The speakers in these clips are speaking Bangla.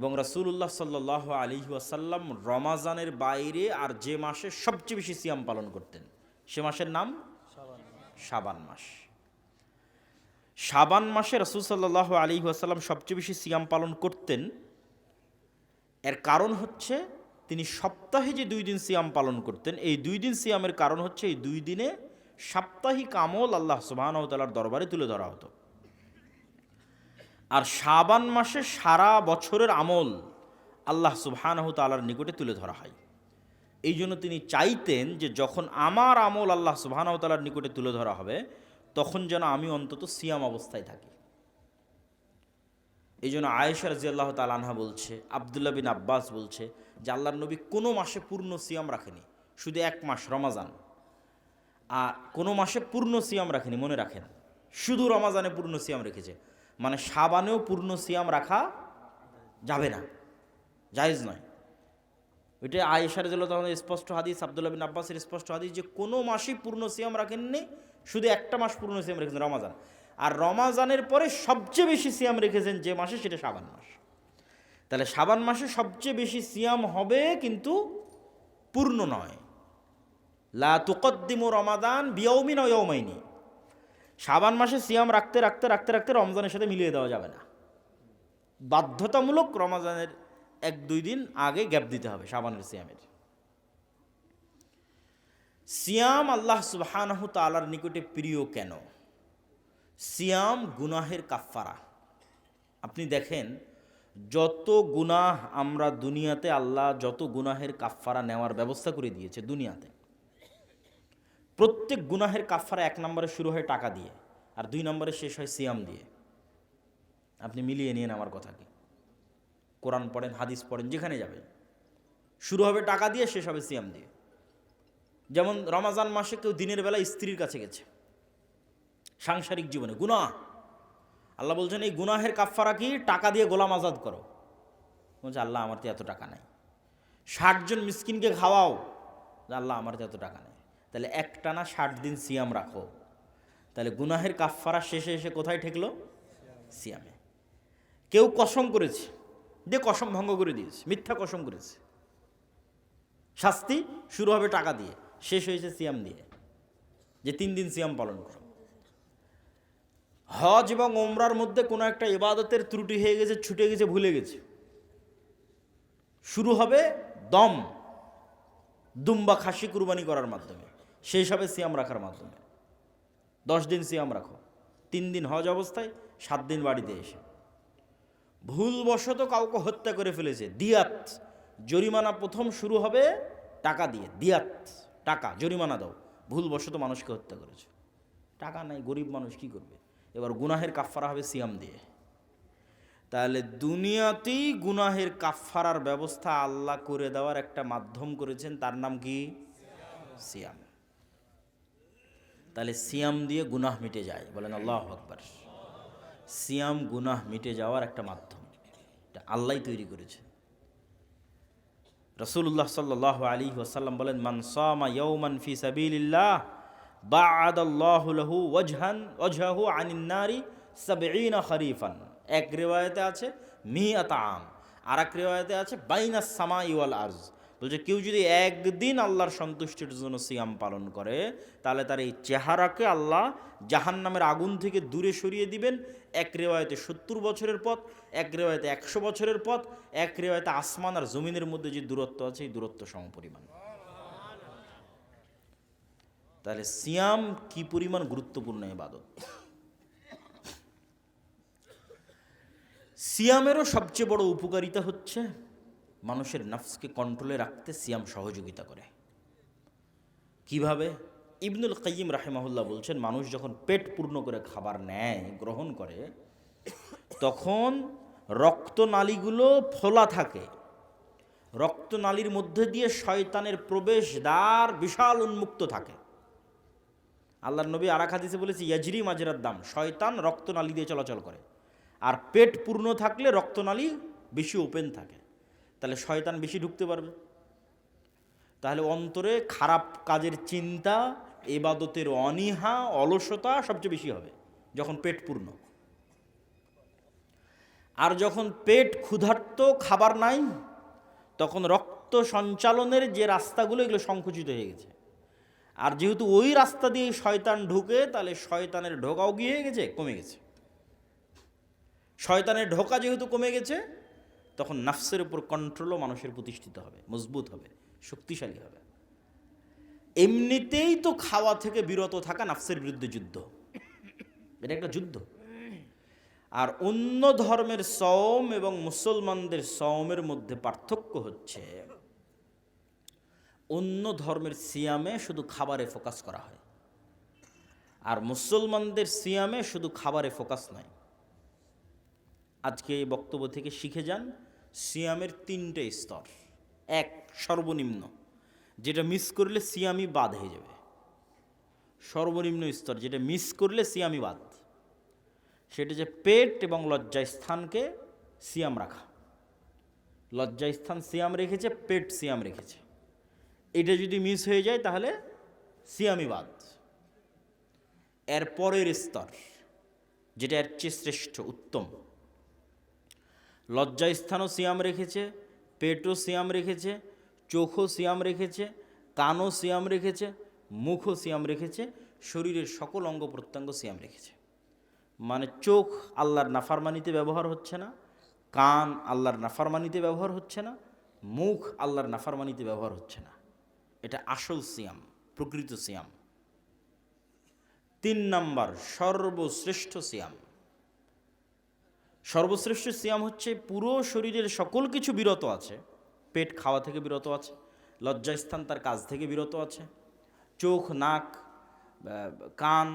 এবং রাসূলুল্লাহ সাল্লাহ আলী ওয়াসাল্লাম রমাজানের বাইরে আর যে মাসে সবচেয়ে বেশি সিয়াম পালন করতেন, সে মাসের নাম? সাবান মাস। সাবান মাসে রসুল সাল্লাহ আলী ওয়াসাল্লাম সবচেয়ে বেশি সিয়াম পালন করতেন। এর কারণ হচ্ছে তিনি সপ্তাহে যে দুই দিন সিয়াম পালন করতেন, এই দুই দিন সিয়ামের কারণ হচ্ছে এই দুই দিনে সাপ্তাহিক আমল আল্লাহ সুবাহতালার দরবারে তুলে ধরা হতো। আর শাবান মাসে সারা বছরের আমল আল্লাহ সুবহানাহু তালার নিকটে তুলে ধরা হয়। এই জন্য তিনি চাইতেন যে যখন আমার আমল আল্লাহ সুবহানাহু তালার নিকটে তুলে ধরা হবে, তখন যেন আমি অন্তত সিয়াম অবস্থায় থাকি। এই জন্য আয়েশা রাজি আল্লাহ তালানহা বলছে, আবদুল্লাহ বিন আব্বাস বলছে যে আল্লাহর নবী কোনো মাসে পূর্ণ সিয়াম রাখেনি, শুধু এক মাস, রমাজান। আর কোনো মাসে পূর্ণ সিয়াম রাখেনি, মনে রাখেন। শুধু রমাজানে পূর্ণ সিয়াম রেখেছে। মানে সাবানেও পূর্ণ সিয়াম রাখা যাবে না, জায়েজ নয়। ওইটা আয়েশার জন্য তখন স্পষ্ট হাদিস, আবদুল্লাহ বিন আব্বাসের স্পষ্ট হাদিস যে কোনো মাসেই পূর্ণ সিয়াম রাখেননি, শুধু একটা মাস পূর্ণ সিয়াম রেখেছেন রমাজান। আর রমাজানের পরে সবচেয়ে বেশি সিয়াম রেখেছেন যে মাসে সেটা সাবান মাস। তাহলে সাবান মাসে সবচেয়ে বেশি সিয়াম হবে কিন্তু পূর্ণ নয়। লা তুকদ্দিমু রমাদান বিয়ৌমিন অয়ৌমাইনি সাবান মাসে সিয়াম রাখতে রাখতে রাখতে রাখতে রমজানের সাথে মিলিয়ে দেওয়া যাবে না। বাধ্যতামূলক রমাজানের এক, দুই দিন আগে গ্যাপ দিতে হবে সাবানের সিয়ামের। সিয়াম আল্লাহ সুবহানাহু তালার নিকটে প্রিয় কেন? সিয়াম গুনাহের কাফফারা। আপনি দেখেন, যত গুনাহ আমরা দুনিয়াতে আল্লাহ যত গুনাহের কাফফারা নেওয়ার ব্যবস্থা করে দিয়েছে দুনিয়াতে প্রত্যেক গুনাহের কাফফারা এক নম্বরে শুরু হয় টাকা দিয়ে আর দুই নম্বরে শেষ হয় সিয়াম দিয়ে। আপনি মিলিয়ে নিন আমার কথাকে। কোরআন পড়েন, হাদিস পড়েন, যেখানে যাবেন। শুরু হবে টাকা দিয়ে, শেষ হবে সিয়াম দিয়ে। যেমন রমাজান মাসে কেউ দিনের বেলা স্ত্রীর কাছে গেছে। সাংসারিক জীবনে গুনাহ। আল্লাহ বলছেন, এই গুনাহের কাফফারা কি? টাকা দিয়ে গোলাম আজাদ করো। বলছে, আল্লাহ, আমার তো এত টাকা নাই। ষাটজন মিসকিনকে খাওয়াও। আল্লাহ, আমার তো এত টাকা নেই। তাহলে একটানা ষাট দিন সিয়াম রাখো। তাহলে গুনাহের কাফফারা শেষে এসে কোথায় ঠেকলো? সিয়ামে। কেউ কসম করেছে। দিয়ে কসম ভঙ্গ করে দিয়েছে। মিথ্যা কসম করেছে। শাস্তি শুরু হবে টাকা দিয়ে। শেষ হয়েছে সিয়াম দিয়ে। যে তিন দিন সিয়াম পালন করো। হজ এবং ওমরার মধ্যে কোনো একটা ইবাদতের ত্রুটি হয়ে গেছে, ছুটে গেছে, ভুলে গেছে। শুরু হবে দম। দুম্বা খাসি কুরবানি করার মাধ্যমে। সেই হিসাবে সিয়াম রাখার মাধ্যমে। দশ দিন সিয়াম রাখো। তিন দিন হজ অবস্থায়, সাত দিন বাড়িতে এসে। ভুলবশত কাউকে হত্যা করে ফেলেছে। দিয়াত। জরিমানা প্রথম শুরু হবে টাকা দিয়ে। দিয়াত। টাকা, জরিমানা দাও। ভুলবশত মানুষকে হত্যা করেছে। টাকা নাই, গরিব মানুষ কি করবে? এবার গুনাহের কাফফারা হবে সিয়াম দিয়ে। তাহলে দুনিয়াতেই গুনাহের কাফফারার ব্যবস্থা আল্লাহ করে দেওয়ার একটা মাধ্যম করেছেন। তার নাম কি? সিয়াম। তাহলে সিয়াম দিয়ে গুনাহ মিটে যায়। বলেন আল্লাহ আকবার। সিয়াম, গুনাহ মিটে যাওয়ার একটা মাধ্যম। এটা আল্লাহ তৈরি করেছে। রসুল্লাহ সাল্লাহ আলী ওসাল্লাম বলেন, মান সামা ইয়ৌমান ফি সাবিলিল্লাহ বাআদাল্লাহু লাহু ওয়াজহান ওয়াজহাহু আনিন নারি সাবঈনা খরিফান। এক রিওয়ায়াতে আছে মিয়াত আম আর এক রিওয়ায়াতে আছে বাইনা সামা ইওয়াল আরজ। বলছে, কেউ যদি একদিন আল্লাহর সন্তুষ্টির জন্য সিয়াম পালন করে, তাহলে তার এই চেহারাকে আল্লাহ জাহান্নামের আগুন থেকে দূরে সরিয়ে দিবেন। এক রেওয়ায়তে সত্তর বছরের পথ, এক রেওয়ায়তে একশো বছরের পথ, এক রেওয়ায়তে আসমান আর জমিনের মধ্যে যে দূরত্ব আছে, এই দূরত্ব সমপরিমাণ। তাহলে সিয়াম কি পরিমাণ গুরুত্বপূর্ণ ইবাদত? সিয়ামেরও সবচেয়ে বড় উপকারিতা হচ্ছে মানুষের নফসকে কন্ট্রোলে রাখতে সিয়াম সহযোগিতা করে। কীভাবে? ইবনুল কাইম রাহেমাহুল্লাহ বলছেন, মানুষ যখন পেট পূর্ণ করে খাবার নেয়, গ্রহণ করে, তখন রক্তনালীগুলো ফোলা থাকে। রক্তনালীর মধ্যে দিয়ে শয়তানের প্রবেশ দ্বার বিশাল উন্মুক্ত থাকে। আল্লাহর নবী আরাক হাদিসে বলেছে, ইয়াজরি মাজরার দাম শয়তান রক্তনালী দিয়ে চলাচল করে। আর পেট পূর্ণ থাকলে রক্তনালী বেশি ওপেন থাকে। তাহলে শয়তান বেশি ঢুকতে পারবে। তাহলে অন্তরে খারাপ কাজের চিন্তা, এবাদতের অনীহা, অলসতা সবচেয়ে বেশি হবে, যখন পেট পূর্ণ। আর যখন পেট ক্ষুধার্ত, খাবার নাই, তখন রক্ত সঞ্চালনের যে রাস্তাগুলো, এগুলো সংকুচিত হয়ে গেছে। আর যেহেতু ওই রাস্তা দিয়ে শয়তান ঢুকে, তাহলে শয়তানের ঢোকাও গিয়ে গেছে, কমে গেছে। শয়তানের ঢোকা যেহেতু কমে গেছে তখন নাফসের উপর কন্ট্রোলও মানুষের প্রতিষ্ঠিত হবে, মজবুত হবে, শক্তিশালী হবে। এমনিতেই তো খাওয়া থেকে বিরত থাকা নাফসের বিরুদ্ধে যুদ্ধ। এটা একটা যুদ্ধ। আর অন্য ধর্মের সওম এবং মুসলমানদের সওমের মধ্যে পার্থক্য হচ্ছে, অন্য ধর্মের সিয়ামে শুধু খাবারে ফোকাস করা হয়। আর মুসলমানদের সিয়ামে শুধু খাবারে ফোকাস নয় আজকে এই বক্তব্য থেকে শিখে যান সিয়ামের তিনটে স্তর। এক, সর্বনিম্ন, যেটা মিস করলে সিয়ামি বাদ হয়ে যাবে। সর্বনিম্ন স্তর, যেটা মিস করলে সিয়ামি বাদ। সেটা যে পেট এবং লজ্জাস্থানকে সিয়াম রাখা। লজ্জাস্থান সিয়াম রেখেছে, পেট সিয়াম রেখেছে। এটা যদি মিস হয়ে যায়, তাহলে সিয়ামি বাদ। এর পরের স্তর, যেটা এর চেয়ে শ্রেষ্ঠ, উত্তম লজ্জাস্থানও সিয়াম রেখেছে, পেটও সিয়াম রেখেছে, চোখও সিয়াম রেখেছে, কানও সিয়াম রেখেছে, মুখও সিয়াম রেখেছে, শরীরের সকল অঙ্গ প্রত্যঙ্গ সিয়াম রেখেছে। মানে চোখ আল্লাহর নাফারমানিতে ব্যবহার হচ্ছে না, কান আল্লাহর নাফারমানিতে ব্যবহার হচ্ছে না, মুখ আল্লাহর নাফারমানিতে ব্যবহার হচ্ছে না। এটা আসল সিয়াম, প্রকৃত সিয়াম। তিন নাম্বার, সর্বশ্রেষ্ঠ সিয়াম। সর্বশ্রেষ্ঠ সিয়াম হচ্ছে পুরো শরীরের সকল কিছু বিরত আছে। পেট খাওয়া থেকে বিরত আছে, লজ্জাস্থান তার কাজ থেকে বিরত আছে, চোখ, নাক কান,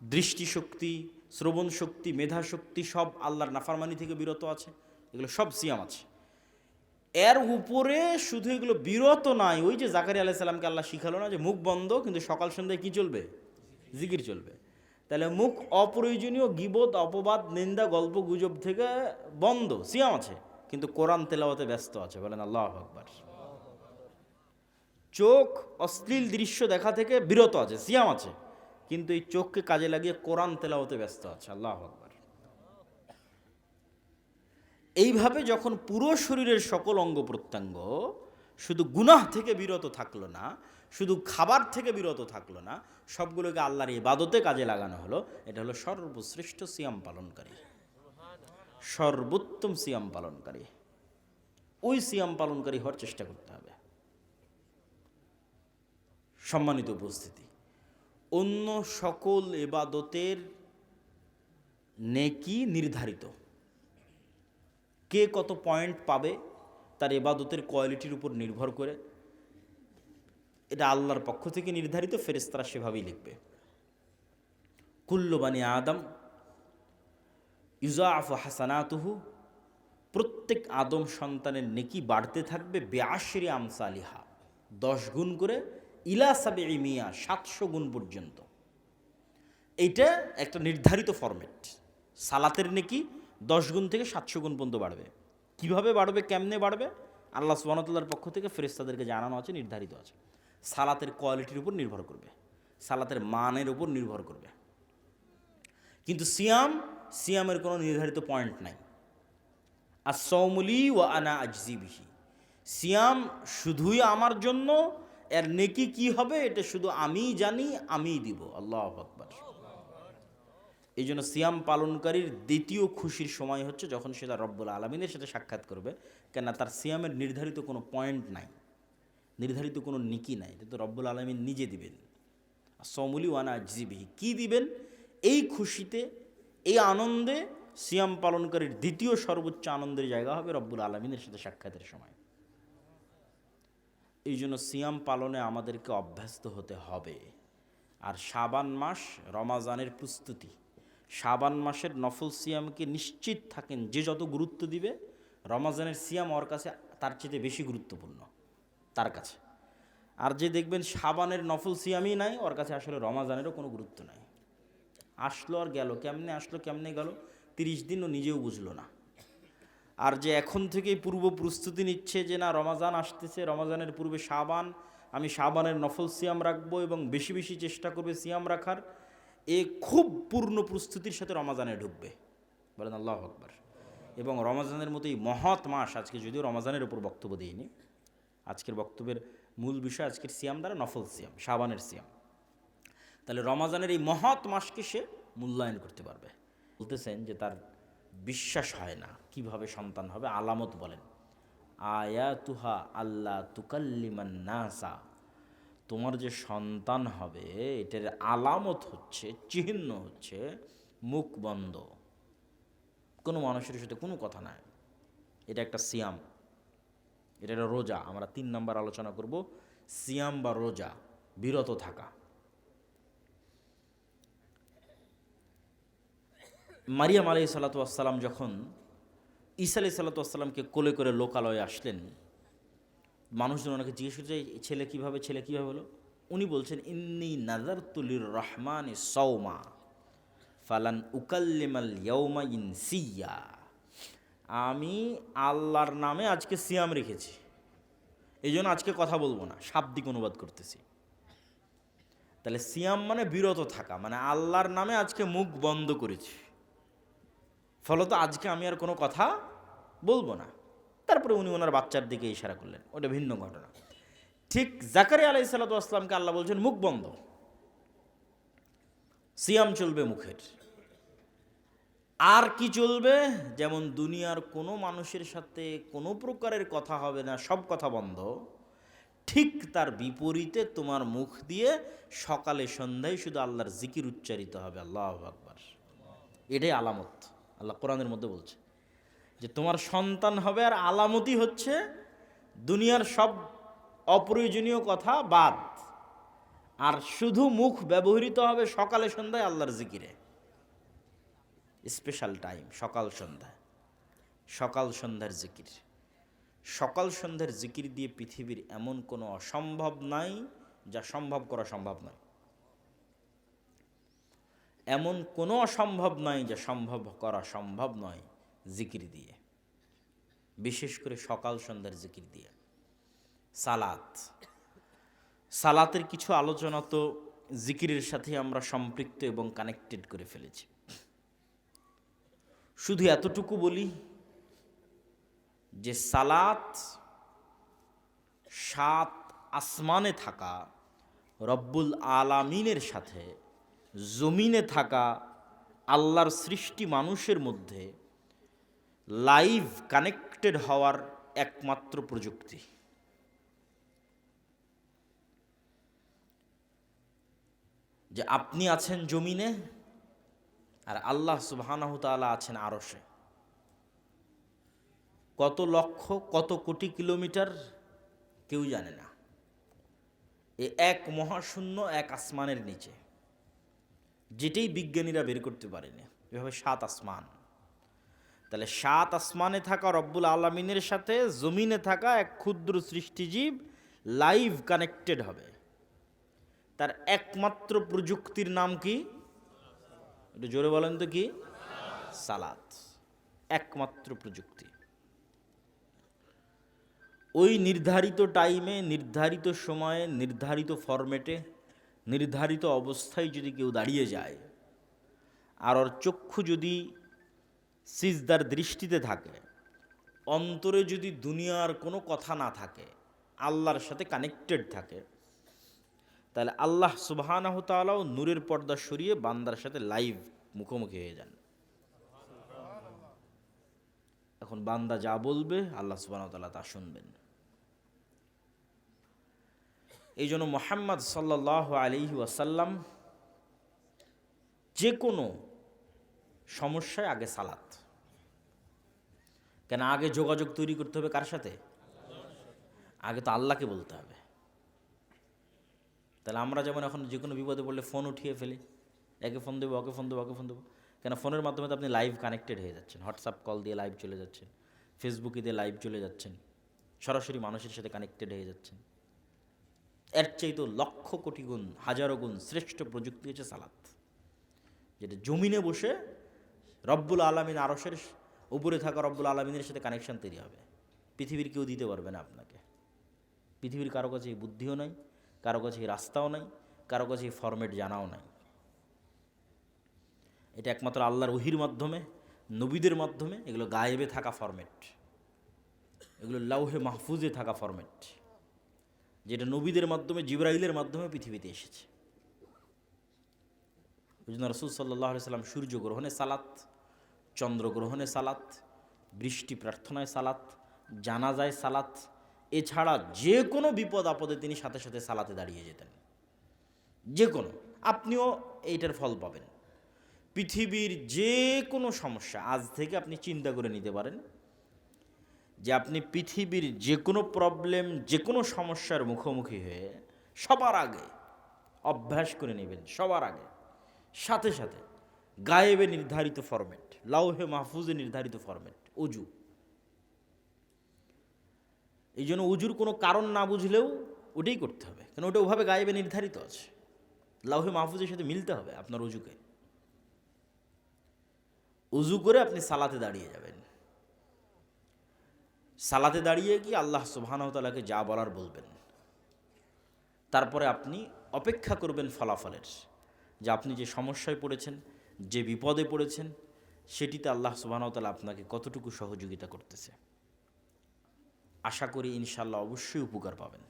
দৃষ্টিশক্তি, শ্রবণ শক্তি, মেধা শক্তি সব আল্লাহর নাফারমানি থেকে বিরত আছে, এগুলো সব সিয়াম আছে। এর উপরে শুধু এগুলো বিরত নাই, ওই যে জাকারি আলাহ সাল্লামকে আল্লাহ শিখালো না যে মুখ বন্ধ, কিন্তু সকাল সন্ধ্যায় কি চলবে? জিকির চলবে। তাহলে মুখ অপ্রয়োজনীয়, গিবত, অপবাদ, নিন্দা, গল্প, গুজব থেকে বন্ধ, সিয়াম আছে। কিন্তু কোরআন তেলাওয়াতে ব্যস্ত আছে, বলেন আল্লাহ আকবার। চোখ অশ্লীল দৃশ্য দেখা থেকে বিরত আছে, সিয়াম আছে। কিন্তু এই চোখকে কাজে লাগিয়ে কোরআন তেলাওয়াতে ব্যস্ত আছে, আল্লাহ আকবার। এইভাবে যখন পুরো শরীরের সকল অঙ্গ প্রত্যঙ্গ শুধু গুনাহ থেকে বিরত থাকল না শুধু খাবার থেকে বিরত থাকল না, সবগুলোকে আল্লাহর ইবাদতে কাজে লাগানো হলো। এটা হলো সর্বশ্রেষ্ঠ সিয়াম পালনকারী। সর্বোত্তম সিয়াম পালনকারী। ওই সিয়াম পালনকারী হওয়ার চেষ্টা করতে হবে। সম্মানিত উপস্থিতি, অন্য সকল এবাদতের নেকি নির্ধারিত। কে কত পয়েন্ট পাবে, তার এবাদতের কোয়ালিটির উপর নির্ভর করে এটা আল্লাহর পক্ষ থেকে নির্ধারিত ফেরেস্তারা সেভাবেই লিখবে। কুল্লবানি আদম ইউজাফ হাসানাতুহু, প্রত্যেক আদম সন্তানের নেকি বাড়তে থাকবে বেআশরি আমসালিহা, দশ গুণ করে ইলা সাবে মিয়া, সাতশো গুণ পর্যন্ত। এইটা একটা নির্ধারিত ফরম্যাট সালাতের নেকি দশ গুণ থেকে সাতশো গুণ পর্যন্ত বাড়বে। কীভাবে বাড়বে, কেমনে বাড়বে? আল্লাহ সুবাহতাল্লার পক্ষ থেকে ফেরেস্তাদেরকে জানানো আছে, নির্ধারিত আছে। সালাতের কোয়ালিটির উপর নির্ভর করবে, সালাতের মানের উপর নির্ভর করবে। কিন্তু সিয়াম, সিয়ামের কোনো নির্ধারিত পয়েন্ট নাই। আর সৌমলি ও আনা আজজিবিহি সিয়াম শুধুই আমার জন্য, এর নেকি কি হবে এটা শুধু আমিই জানি, আমিই দিব। আল্লাহ আকবার। এই জন্য সিয়াম পালনকারীর দ্বিতীয় খুশির সময় হচ্ছে যখন সে তার রব্বুল আলমিনের সাথে সাক্ষাৎ করবে, কেননা তার সিয়ামের নির্ধারিত কোনো পয়েন্ট নাই। নির্ধারিত কোনো নিকি নাই, এটা তো রব্বুল আলমিন নিজে দিবেন। সমুলি ওয়ানা জিবিহি কী দিবেন? এই খুশিতে, এই আনন্দে সিয়াম পালনকারীর দ্বিতীয় সর্বোচ্চ আনন্দের জায়গা হবে রব্বুল আলমিনের সাথে সাক্ষাতের সময়। এই জন্য সিয়াম পালনে আমাদেরকে অভ্যস্ত হতে হবে। আর শাবান মাস রমাজানের প্রস্তুতি। শাবান মাসের নফল সিয়ামকে নিশ্চিত থাকেন, যে যত গুরুত্ব দিবে, রমাজানের সিয়াম ওর কাছে তার চেয়ে বেশি গুরুত্বপূর্ণ। তার কাছে। আর যে দেখবেন সাবানের নফল সিয়ামই নাই, ওর কাছে আসলে রমাজানেরও কোনো গুরুত্ব নাই। আসলো আর গেল, কেমনে আসলো, কেমনে গেল, তিরিশ দিনও নিজেও বুঝলো না। আর যে এখন থেকেই পূর্ব প্রস্তুতি নিচ্ছে যে না, রমাজান আসতেছে, রমাজানের পূর্বে সাবান, আমি সাবানের নফল সিয়াম রাখব এবং বেশি বেশি চেষ্টা করবে সিয়াম রাখার, এ খুব পূর্ণ প্রস্তুতির সাথে রমাজানে ঢুকবে। বলেন আল্লাহ আকবর। এবং রমাজানের মতোই মহৎ মাস, আজকে যদিও রমাজানের উপর বক্তব্য দিইনি। আজকের বক্তব্যের মূল বিষয় আজকের সিয়াম দ্বারা নফল সিয়াম, শাবানের সিয়াম। তাহলে রমাজানের এই মহৎ মাসকে সে মূল্যায়ন করতে পারবে। বলতেছেন যে তার বিশ্বাস হয় না, কীভাবে সন্তান হবে আলামত বলেন। আয়া তুহা আল্লাহ নাসা, তোমার যে সন্তান হবে এটার আলামত হচ্ছে, চিহ্ন হচ্ছে মুখ বন্ধ কোনো মানুষের সাথে কোনো কথা নাই। এটা একটা সিয়াম। এটা একটা রোজা। আমরা তিন নাম্বার আলোচনা করব, সিয়াম বা রোজা, বিরত থাকা। মারিয়াম আলাই সাল্লাতাম যখন ঈসা আলাই সাল্লাতামকে কোলে করে লোকালয়ে আসলেন, মানুষজন ওনাকে জিজ্ঞেস করছে ছেলে কীভাবে ছেলে কীভাবে হলো? উনি বলছেন, ইন্নি নাজার তুলির রহমান সৌমা ফালান উকাল্লিমাল ইয়ৌমা ইনসিয়া। আমি আল্লাহর নামে আজকে সিয়াম রেখেছি। এই জন্য আজকে কথা বলব না, শাব্দিক অনুবাদ করতেছি। তাহলে সিয়াম মানে বিরত থাকা মানে আল্লাহর নামে আজকে মুখ বন্ধ করেছি। ফলত আজকে আমি আর কোনো কথা বলব না। তারপরে উনি ওনার বাচ্চার দিকে ইশারা করলেন, ওটা ভিন্ন ঘটনা। ঠিক জাকারিয়া আলাই সাল্লাতামকে আল্লাহ বলছেন, মুখ বন্ধ। সিয়াম চলবে মুখের। আর কি চলবে? যেমন দুনিয়ার কোনো মানুষের সাথে কোনো প্রকারের কথা হবে না, সব কথা বন্ধ। ঠিক তার বিপরীতে তোমার মুখ দিয়ে সকালে সন্ধ্যায় শুধু আল্লাহর জিকির উচ্চারিত হবে, আল্লাহ আকবার। এটাই আলামত। আল্লাহ কোরআনের মধ্যে বলছে যে, তোমার সন্তান হবে আর আলামতই হচ্ছে দুনিয়ার সব অপ্রয়োজনীয় কথা বাদ। আর শুধু মুখ ব্যবহৃত হবে সকালে সন্ধ্যায় আল্লাহর জিকিরে। স্পেশাল টাইম, সকাল সন্ধ্যা। সকাল সন্ধ্যার জিকির। সকাল সন্ধ্যার জিকির দিয়ে পৃথিবীর এমন কোনো অসম্ভব নাই যা সম্ভব করা সম্ভব নয়। এমন কোনো অসম্ভব নয় যা সম্ভব করা সম্ভব নয় জিকির দিয়ে। বিশেষ করে সকাল সন্ধ্যার জিকির দিয়ে। সালাত। সালাতের কিছু আলোচনা তো জিকিরের সাথে আমরা সম্পৃক্ত এবং কানেক্টেড করে ফেলেছি। শুধু এতটুকু বলি যে সালাত সাত আসমানে থাকা, রব্বুল আলামিনের সাথে, জমিনে থাকা আল্লাহর সৃষ্টি মানুষের মধ্যে লাইভ কানেক্টেড হওয়ার একমাত্র প্রযুক্তি। যে আপনি আছেন জমিনে আর আল্লাহ সুবাহানাহ তাআলা আছেন আরশে। কত লক্ষ, কত কোটি কিলোমিটার কেউ জানে না। এ এক মহাশূন্য, এক আসমানের নিচে। যেটাই বিজ্ঞানীরা বের করতে পারেনি, এভাবে সাত আসমান। তাহলে সাত আসমানে থাকা রব্বুল আলমিনের সাথে জমিনে থাকা এক ক্ষুদ্র সৃষ্টিজীব লাইভ কানেক্টেড হবে। তার একমাত্র প্রযুক্তির নাম কি? একটু জোরে বলেন তো কি? সালাত, একমাত্র প্রযুক্তি। ওই নির্ধারিত টাইমে নির্ধারিত সময়ে, নির্ধারিত ফরম্যাটে নির্ধারিত অবস্থায় যদি কেউ দাঁড়িয়ে যায়, আর ওর চক্ষু যদি সিজদার দৃষ্টিতে থাকে, অন্তরে যদি দুনিয়ার কোনো কথা না থাকে, আল্লাহর সাথে কানেক্টেড থাকে তাহলে আল্লাহ তালাও নূরের পর্দা সরিয়ে বান্দার সাথে লাইভ মুখোমুখি হয়ে যান। এখন বান্দা যা বলবে, আল্লাহ সুবাহ তাল্লাহ তা শুনবেন। এই জন্য মোহাম্মদ সাল্লাহ আলী ওয়াসাল্লাম যে কোনো সমস্যায় আগে সালাত। কেন আগে যোগাযোগ তৈরি করতে হবে কার সাথে? আগে তো আল্লাহকে বলতে হবে। তাহলে আমরা যেমন এখন যে কোনো বিপদে পড়লে ফোন উঠিয়ে ফেলি। একে ফোন দেবো, ওকে ফোন দেবো, ওকে ফোন দেবো। কেন ফোনের মাধ্যমে তো আপনি লাইভ কানেক্টেড হয়ে যাচ্ছেন। হোয়াটসঅ্যাপ কল দিয়ে লাইভ চলে যাচ্ছেন। ফেসবুকে দিয়ে লাইভ চলে যাচ্ছেন। সরাসরি মানুষের সাথে কানেক্টেড হয়ে যাচ্ছেন। এর চাইতো লক্ষ কোটি গুণ, হাজারো গুণ শ্রেষ্ঠ প্রযুক্তি হচ্ছে সালাত। যেটা জমিনে বসে রব্বুল আলমিন আরসের উপরে থাকা রব্বুল আলমিনের সাথে কানেকশান তৈরি হবে। পৃথিবীর কেউ দিতে পারবে না আপনাকে। পৃথিবীর কারও কাছে বুদ্ধিও নাই। কারও কাছে রাস্তাও নাই, কারও কাছে ফরম্যাট জানাও নাই। এটা একমাত্র আল্লাহর ওহির মাধ্যমে, নবীদের মাধ্যমে এগুলো গায়েবে থাকা ফরম্যাট এগুলো লাউহে মাহফুজে থাকা ফরম্যাট যেটা নবীদের মাধ্যমে, জিব্রাইলের মাধ্যমে পৃথিবীতে এসেছে। জন্য রসুল সাল্লাহ সাল্লাম সূর্য গ্রহণে সালাত, চন্দ্রগ্রহণে সালাত, বৃষ্টি প্রার্থনায় সালাত, জানাজায় সালাত এছাড়া যে কোনো বিপদ আপদে তিনি সাথে সাথে সালাতে দাঁড়িয়ে যেতেন। যে কোনো আপনিও এইটার ফল পাবেন। পৃথিবীর যে কোনো সমস্যা আজ থেকে আপনি চিন্তা করে নিতে পারেন যে আপনি পৃথিবীর যে কোনো প্রবলেম যে কোনো সমস্যার মুখোমুখি হয়ে সবার আগে অভ্যাস করে নেবেন, সবার আগে। সাথে সাথে গায়েবে নির্ধারিত ফরম্যাট লাউহে মাহফুজে নির্ধারিত ফরম্যাট উজু। এই জন্য উজুর কোনো কারণ না বুঝলেও ওটাই করতে হবে। কারণ ওটা ওভাবে গায়েবে নির্ধারিত আছে। লাউহে মাহফুজের সাথে মিলতে হবে আপনার উজুকে। উজু করে আপনি সালাতে দাঁড়িয়ে যাবেন। সালাতে দাঁড়িয়ে কি আল্লাহ সুবাহানতালাকে যা বলার বলবেন। তারপরে আপনি অপেক্ষা করবেন ফলাফলের। যে আপনি যে সমস্যায় পড়েছেন, যে বিপদে পড়েছেন, সেটিতে আল্লাহ সুবাহতালা আপনাকে কতটুকু সহযোগিতা করতেছে। আশা করি ইনশাল্লাহ অবশ্যই উপকার পাবেন।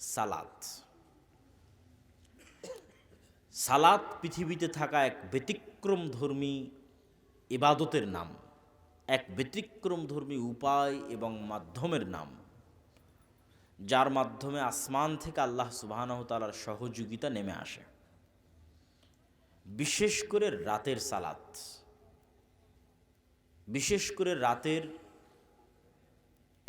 সালাত সালাত পৃথিবীতে থাকা এক ব্যতিক্রম ধর্মী ইবাদতের নাম, এক ব্যতিক্রম ধর্মী উপায় এবং মাধ্যমের নাম, যার মাধ্যমে আসমান থেকে আল্লাহ সুবাহানহতালার সহযোগিতা নেমে আসে। বিশেষ করে রাতের সালাত বিশেষ করে রাতের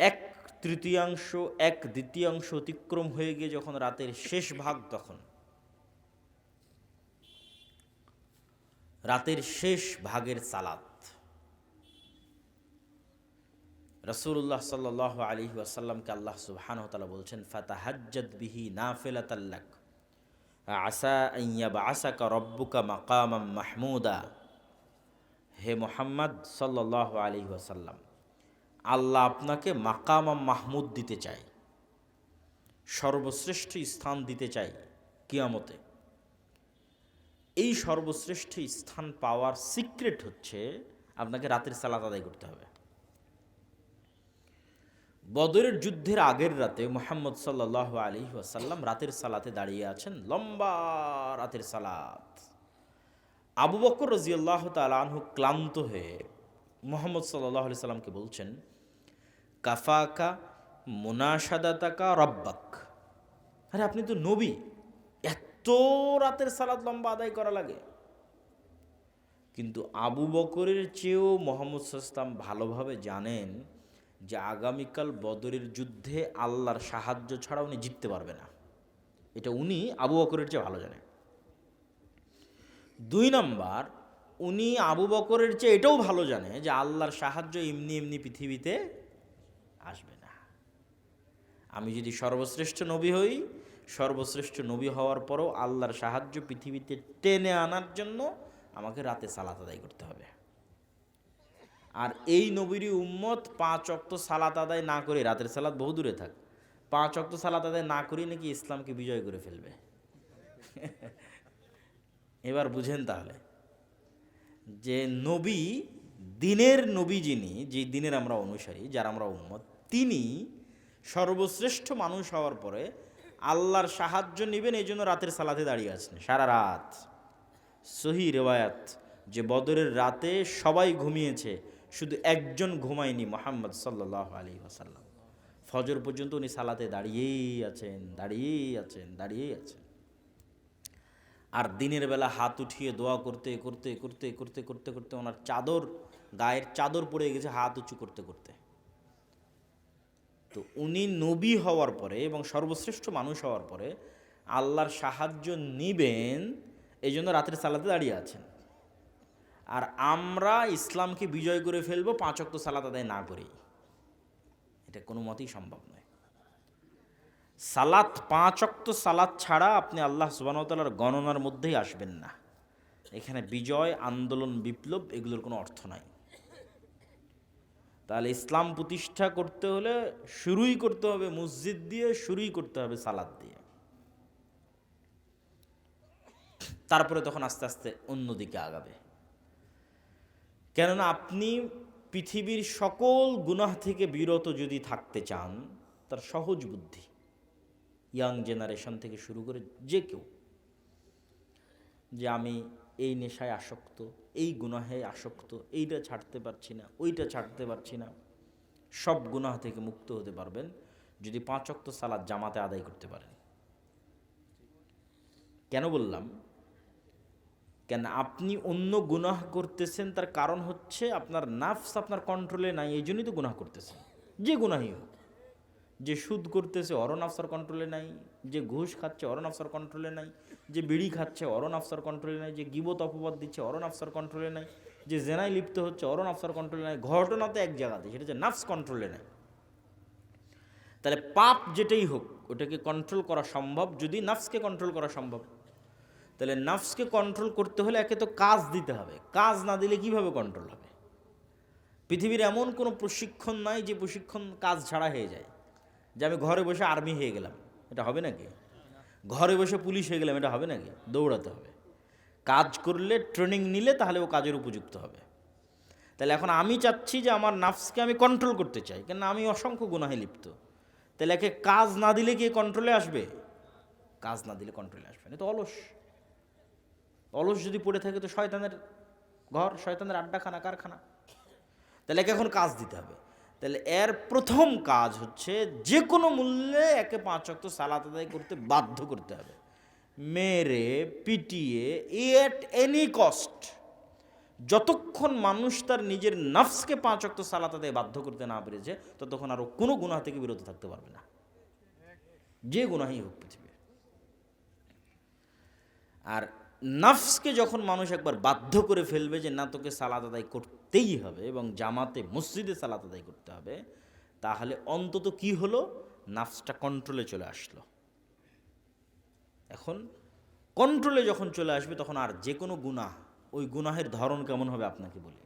এক তৃতীয়াংশ, এক দ্বিতীয়াংশ অতিক্রম হয়ে গিয়ে যখন রাতের শেষ ভাগ তখন, রাতের শেষ ভাগের সালাত। রসুল্লাহ সাল্লাহ আলী আসাল্লামকে আল্লাহ সুবহান তালা বলছেন, ফাতাহাজ্জাদ বিহি নাফেলাতাল্লাক আসা আইয়াবা আসাকা রব্বুকা মাকামাম মাহমুদা। হে মোহাম্মদ সাল্লাহ আলী আসাল্লাম আল্লাহ আপনাকে মাকামাম মাহমুদ দিতে চায়। সর্বশ্রেষ্ঠ স্থান দিতে চাই কিয়ামতে। এই সর্বশ্রেষ্ঠ স্থান পাওয়ার সিক্রেট হচ্ছে আপনাকে রাতের সালাত আদায় করতে হবে। বদরের যুদ্ধের আগের রাতে মোহাম্মদ সাল্লাহ আলী ওয়াসাল্লাম রাতের সালাতে দাঁড়িয়ে আছেন লম্বা রাতের সালাত। আবু বকর রাজিয়াল্লাহ তালাহু ক্লান্ত হয়ে মোহাম্মদ সাল্লাহ আলি সাল্লামকে বলছেন কাফাকা মোনাসাদাতাকা রব্বাক। আরে আপনি তো নবী, এত রাতের সালাদ লম্বা আদায় করা লাগে। কিন্তু আবু বকরের চেয়েও মোহাম্মদ সাল্লাম ভালোভাবে জানেন যে আগামীকাল বদরের যুদ্ধে আল্লাহর সাহায্য ছাড়া উনি জিততে পারবে না। এটা উনি আবু বকরের চেয়ে ভালো জানেন। দুই নাম্বার, উনি আবু বকরের চেয়ে এটাও ভালো জানে যে আল্লাহর সাহায্য এমনি এমনি পৃথিবীতে আসবে না। আমি যদি সর্বশ্রেষ্ঠ নবী হই, সর্বশ্রেষ্ঠ নবী হওয়ার পরও আল্লাহর সাহায্য পৃথিবীতে টেনে আনার জন্য আমাকে রাতে সালাত আদায় করতে হবে। আর এই নবীরই উম্মত পাঁচ অক্ত সালাত আদায় না করে, রাতের সালাত বহু দূরে থাক, পাঁচ অক্ত সালাত আদায় না করেই নাকি ইসলামকে বিজয় করে ফেলবে? এবার বুঝেন তাহলে যে নবী, দিনের নবী যিনি যে দিনের আমরা অনুসারী, যার আমরা উম্মত তিনি সর্বশ্রেষ্ঠ মানুষ হওয়ার পরে আল্লাহর সাহায্য নেবেন, এই জন্য রাতের সালাতে দাঁড়িয়ে আছেন, সারা রাত। সহি রেওয়ায়াত যে বদরের রাতে সবাই ঘুমিয়েছে, শুধু একজন ঘুমায়নি মোহাম্মদ সাল্লাহ আলী আসাল্লাম ফজর পর্যন্ত উনি সালাতে দাঁড়িয়েই আছেন দাঁড়িয়েই আছেন দাঁড়িয়েই আছেন। আর দিনের বেলা হাত উঠিয়ে দোয়া করতে করতে করতে করতে করতে করতে ওনার চাদর, গায়ের চাদর পড়ে গেছে হাত উঁচু করতে করতে। তো উনি নবী হওয়ার পরে এবং সর্বশ্রেষ্ঠ মানুষ হওয়ার পরে আল্লাহর সাহায্য নিবেন এই জন্য রাতের সালাতে দাঁড়িয়ে আছেন। আর আমরা ইসলামকে বিজয় করে ফেলব পাঁচ অক্ত সালাত আদায় না করেই। এটা কোনো মতেই সম্ভব নয়। সালাত, পাঁচ অক্ত সালাত ছাড়া আপনি আল্লাহ সুবাহতালার গণনার মধ্যেই আসবেন না। এখানে বিজয়, আন্দোলন, বিপ্লব এগুলোর কোনো অর্থ নাই। তাহলে ইসলাম প্রতিষ্ঠা করতে হলে শুরুই করতে হবে মসজিদ দিয়ে, শুরুই করতে হবে সালাদ দিয়ে। তারপরে তখন আস্তে আস্তে অন্যদিকে আগাবে। কেননা আপনি পৃথিবীর সকল গুনাহ থেকে বিরত যদি থাকতে চান, তার সহজ বুদ্ধি। ইয়াং জেনারেশন থেকে শুরু করে যে কেউ। যে আমি এই নেশায় আসক্ত, এই গুনাহে আসক্ত, এইটা ছাড়তে পারছি না, ওইটা ছাড়তে পারছি না। সব গুনাহ থেকে মুক্ত হতে পারবেন যদি পাঁচ অক্ত সালাদ জামাতে আদায় করতে পারেন। কেন বললাম? কেন আপনি অন্য গুনাহ করতেছেন, তার কারণ হচ্ছে আপনার নাফস আপনার কন্ট্রোলে নাই এই জন্যই তো গুনাহ করতেছেন। যে গুনাহি হোক। যে সুদ করতেছে অরণ আফসার কন্ট্রোলে নাই, যে ঘুষ খাচ্ছে অরণ আফসার কন্ট্রোলে নাই যে বিড়ি খাচ্ছে, অরণ আফসার কন্ট্রোলে নাই, যে গিবত অপবাদ দিচ্ছে, অরণ আফসার কন্ট্রোলে নাই, যে জেনায় লিপ্ত হচ্ছে, অরণ আফসার কন্ট্রোলে নাই, ঘটনাতে এক জায়গাতে, সেটা হচ্ছে নাফস কন্ট্রোলে নাই। তাহলে পাপ যেটাই হোক, ওটাকে কন্ট্রোল করা সম্ভব, যদি নাফসকে কন্ট্রোল করা সম্ভব। তাহলে নাফসকে কন্ট্রোল করতে হলে একে তো কাজ দিতে হবে। কাজ না দিলে কীভাবে কন্ট্রোল হবে? পৃথিবীর এমন কোনো প্রশিক্ষণ নাই যে প্রশিক্ষণ কাজ ছাড়া হয়ে যায়। যে আমি ঘরে বসে আর্মি হয়ে গেলাম। এটা হবে নাকি? ঘরে বসে পুলিশ হয়ে গেলাম, এটা হবে নাকি? দৌড়াতে হবে। কাজ করলে ট্রেনিং নিলে তাহলে ও কাজের উপযুক্ত হবে। তাহলে এখন আমি চাচ্ছি যে আমার নাফসকে আমি কন্ট্রোল করতে চাই কেন আমি অসংখ্য গুনাহে লিপ্ত। তাহলে একে কাজ না দিলে কি কন্ট্রোলে আসবে? কাজ না দিলে কন্ট্রোলে আসবে না। তো অলস। অলস যদি পড়ে থাকে তো শয়তানের ঘর, শয়তানের আড্ডাখানা, কারখানা। তাহলে একে এখন কাজ দিতে হবে। তাহলে এর প্রথম কাজ হচ্ছে যে কোনো মূল্যে একে পাঁচ অক্ত সালাত আদায় করতে বাধ্য করতে হবে। মেরে, পিটিয়ে এট এনি কস্ট যতক্ষণ মানুষ তার নিজের নফসকে পাঁচ অক্ত সালাত আদায় বাধ্য করতে না পেরেছে, ততক্ষণ আরও কোনো গুণা থেকে বিরত থাকতে পারবে না। যে গুনাহই হোক পৃথিবীর। আর নফসকে যখন মানুষ একবার বাধ্য করে ফেলবে যে, না, তোকে সালাত আদায় করতেই হবে এবং জামাতে, মসজিদে সালাত আদায় করতে হবে, তাহলে অন্তত কি হলো? নাফসটা কন্ট্রোলে চলে আসলো। এখন কন্ট্রোলে যখন চলে আসবে, তখন আর যে কোনো গুনাহ, ওই গুনাহের ধরন কেমন হবে আপনাকে বলি।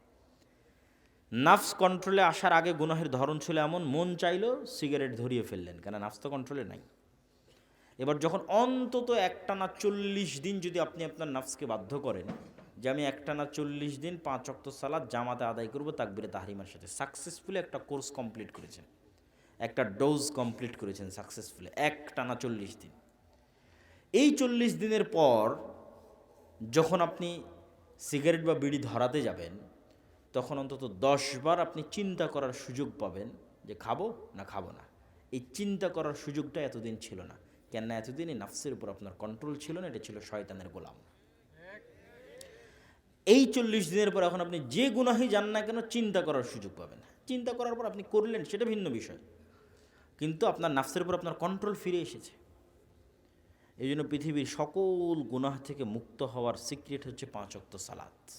নাফস কন্ট্রোলে আসার আগে গুনাহের ধরন ছিল এমন, মন চাইলো সিগারেট ধরিয়ে ফেললেন কেন নাফস তো কন্ট্রোলে নাই। এবার যখন অন্তত একটা না চল্লিশ দিন যদি আপনি আপনার নাফসকে বাধ্য করেন যে আমি একটানা চল্লিশ দিন পাঁচ অক্ত সালাদ জামাতে আদায় করব, তাকবিরে তাহরিমার সাথে। সাকসেসফুলি একটা কোর্স কমপ্লিট করেছেন। একটা ডোজ কমপ্লিট করেছেন সাকসেসফুলি একটানা চল্লিশ দিন। এই চল্লিশ দিনের পর যখন আপনি সিগারেট বা বিড়ি ধরাতে যাবেন, তখন অন্তত দশবার আপনি চিন্তা করার সুযোগ পাবেন যে খাব না খাব না। এই চিন্তা করার সুযোগটা এতদিন ছিল না। কেননা এতদিন এই নাফসের উপর আপনার কন্ট্রোল ছিল না, এটা ছিল শয়তানের গোলাম। এই চল্লিশ দিনের পর এখন আপনি যে গুনাহি যান না কেন চিন্তা করার সুযোগ পাবেন। চিন্তা করার পর আপনি করলেন, সেটা ভিন্ন বিষয়। কিন্তু আপনার নাফসের উপর আপনার কন্ট্রোল ফিরে এসেছে। এই জন্য পৃথিবীর সকল গুনাহ থেকে মুক্ত হওয়ার সিক্রেট হচ্ছে পাঁচ অক্ত সালাত।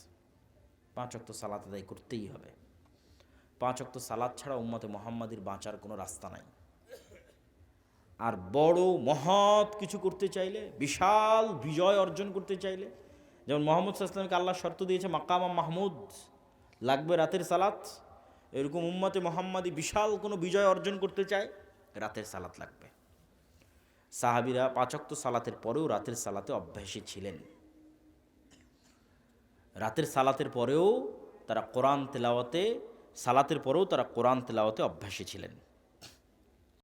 পাঁচ অক্ত সালাত আদায় করতেই হবে। পাঁচ অক্ত সালাদ ছাড়া উম্মতে মোহাম্মদীর বাঁচার কোনো রাস্তা নাই। আর বড় মহৎ কিছু করতে চাইলে, বিশাল বিজয় অর্জন করতে চাইলে যেমন মোহাম্মদ সাল্লামকে আল্লাহ শর্ত দিয়েছে, মাকামা মাহমুদ, লাগবে রাতের সালাত। এরকম উম্মতে মোহাম্মদী বিশাল কোনো বিজয় অর্জন করতে চায়, রাতের সালাত লাগবে। সাহাবিরা পাঁচক্ত সালাতের পরেও রাতের সালাতে অভ্যাসী ছিলেন। রাতের সালাতের পরেও তারা কোরআন তেলাওয়াতে, সালাতের পরেও তারা কোরআন তেলাওয়াতে অভ্যাসী ছিলেন।